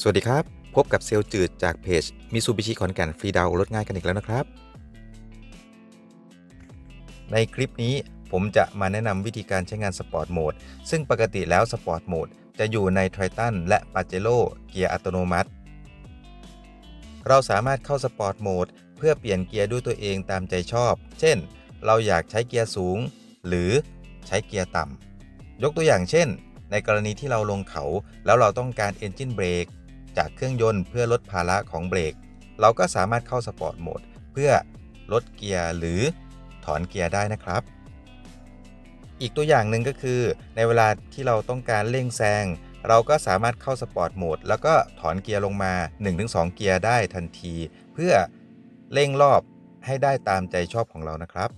สวัสดีครับ พบกับเซลล์จืดจากเพจมิซูบิชิขอนแก่นฟรีดาวน์รถง่ายกันอีกแล้วนะครับ ในคลิปนี้ผมจะมาแนะนำวิธีการใช้งานสปอร์ตโหมดซึ่งปกติแล้วสปอร์ตโหมดจะอยู่ใน t r i t o n และ p a j e r o เกียร์อัตโนมัติ เราสามารถเข้าสปอร์ตโหมดเพื่อเปลี่ยนเกียร์ด้วยตัวเองตามใจชอบ เช่น เราอยากใช้เกียร์สูง หรือใช้เกียร์ต่ำยกตัวอย่างเช่น ในกรณีที่เราลงเขาแล้วเราต้องการ Engine Brake จากเครื่องยนต์เพื่อลดภาระของเบรก เราก็สามารถเข้าสปอร์ตโหมดเพื่อลดเกียร์หรือถอนเกียร์ได้นะครับ อีกตัวอย่างหนึ่งก็คือ ในเวลาที่เราต้องการเร่งแซงเราก็สามารถเข้าสปอร์ตโหมดแล้วก็ถอนเกียร์ลงมา 1-2 เกียร์ได้ทันที เพื่อเร่งรอบให้ได้ตามใจชอบของเรานะครับ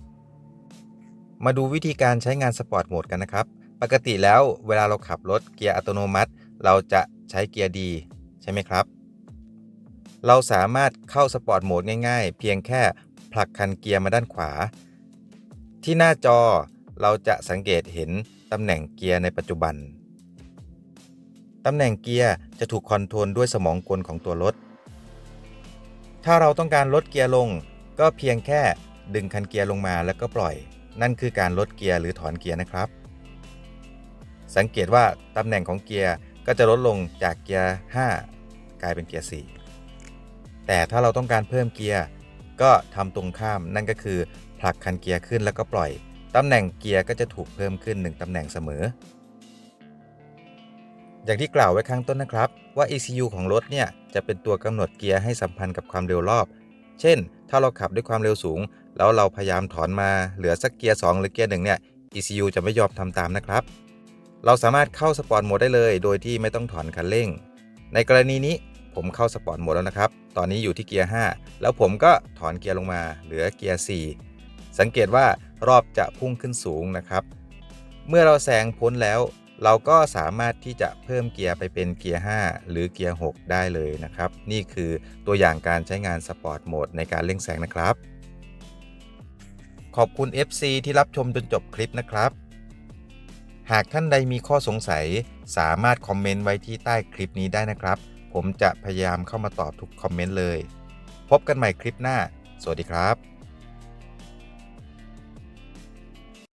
มาดูวิธีการใช้งานสปอร์ตโหมดกันนะครับ ปกติแล้วเวลาเราขับรถเกียร์อัตโนมัติ เราจะใช้เกียร์ดี ช่ไหมครับ เราสามารถเข้าสปอร์ตโหมดง่ายๆ เพียงแค่ผลักคันเกียร์มาด้านขวา ที่หน้าจอเราจะสังเกตเห็นตำแหน่งเกียร์ในปัจจุบัน ตำแหน่งเกียร์จะถูกคอนโทรลด้วยสมองกลของตัวรถ ถ้าเราต้องการลดเกียร์ลง ก็เพียงแค่ดึงคันเกียร์ลงมาแล้วก็ปล่อย นั่นคือการลดเกียร์หรือถอนเกียร์นะครับ สังเกตว่าตำแหน่งของเกียร์ก็จะลดลงจากเกียร์ 5 กลายเป็นเกียร์ 4 แต่ถ้าเราต้องการเพิ่มเกียร์ก็ทำตรงข้ามนั่นก็คือผลักคันเกียร์ขึ้นแล้วก็ปล่อยตำแหน่งเกียร์ก็จะถูกเพิ่มขึ้น 1ตำแหน่งเสมอ อย่างที่กล่าวไว้ข้างต้นนะครับว่า ECU ของรถเนี่ยจะเป็นตัวกำหนดเกียร์ให้สัมพันธ์กับความเร็วรอบ เช่น ถ้าเราขับด้วยความเร็วสูง แล้วเราพยายามถอนมาเหลือสักเกียร์ 2 หรือเกียร์หนึ่งเนี่ย ECU จะไม่ยอมทำตามนะครับ เราสามารถเข้าสปอร์ตโหมดได้เลย โดยที่ไม่ต้องถอนคันเร่ง ในกรณีนี้ผมเข้าสปอร์ตโหมดแล้วนะครับ ตอนนี้อยู่ที่เกียร์ 5 แล้วผมก็ถอนเกียร์ลงมา เหลือเกียร์ 4 สังเกตว่ารอบจะพุ่งขึ้นสูงนะครับ เมื่อเราแซงพ้นแล้ว เราก็สามารถที่จะเพิ่มเกียร์ไปเป็นเกียร์ 5 หรือเกียร์ 6 ได้เลยนะครับ นี่คือตัวอย่างการใช้งานสปอร์ตโหมดในการเร่งแซงนะครับ ขอบคุณ FC ที่รับชมจนจบคลิปนะครับ หากท่านใดมีข้อสงสัย สามารถคอมเมนต์ไว้ที่ใต้คลิปนี้ได้นะครับ ผมจะพยายามเข้ามาตอบทุกคอมเมนต์เลย พบกันใหม่คลิปหน้า สวัสดีครับ